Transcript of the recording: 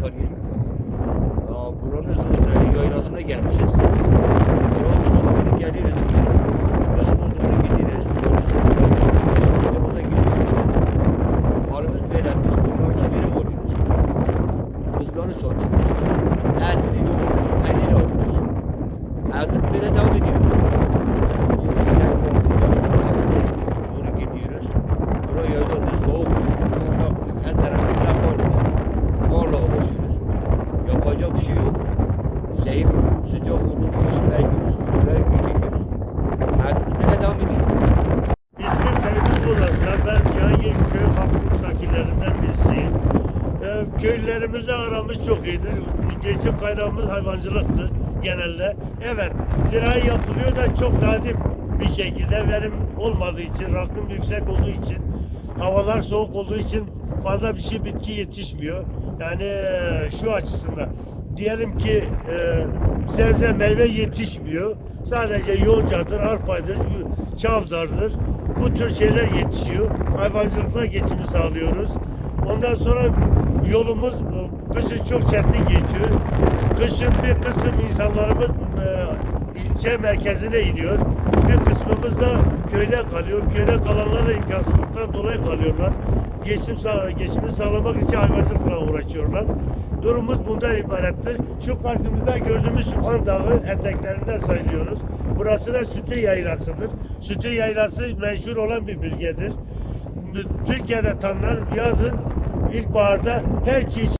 tarihi. Aa, buranın yayrasına gelmişiz. Yavuz Batı'nı geliriz. Yavuz Batı'nı gideriz. Yolumuza gidiyoruz. Halimiz böyle. Biz bunlarda oluyoruz. Kızları satıyoruz. Ertini alıyoruz. Ertuğrul böyle devam ediyor. devam ediyor. İsmim Fevzi Bulas'ta. Ben Cahilköy Hakkuk sakinlerinden birisiyim. Ee, köylerimizle aramız çok iyiydi. Geçim kaynağımız hayvancılıktı genelde. Evet, zirai yapılıyor da çok nadir bir şekilde verim olmadığı için, rakım yüksek olduğu için, havalar soğuk olduğu için fazla bir şey bitki yetişmiyor. Yani e, şu açısından diyelim ki eee, sebze meyve yetişmiyor. Sadece yoncadır, arpadır, yu- çavdardır. Bu tür şeyler yetişiyor. Hayvancılıkla geçimi sağlıyoruz. Ondan sonra yolumuz e, kışın çok çetin geçiyor. Kışın bir kısım insanlarımız e, ilçe merkezine iniyor. Bir kısmımız da köyde kalıyor. Köyde kalanlar da imkansızlıktan dolayı kalıyorlar. Geçim sağ, geçimi sağlamak için hayvancılıkla uğraşıyorlar. Durumumuz bundan ibarettir. Şu karşımızda gördüğümüz Süphan Dağı eteklerinden sayılıyoruz. Burası da Sütü Yaylası'dır. Sütü Yaylası meşhur olan bir bölgedir. Türkiye'de tanınan yazın ilkbaharda her çiğ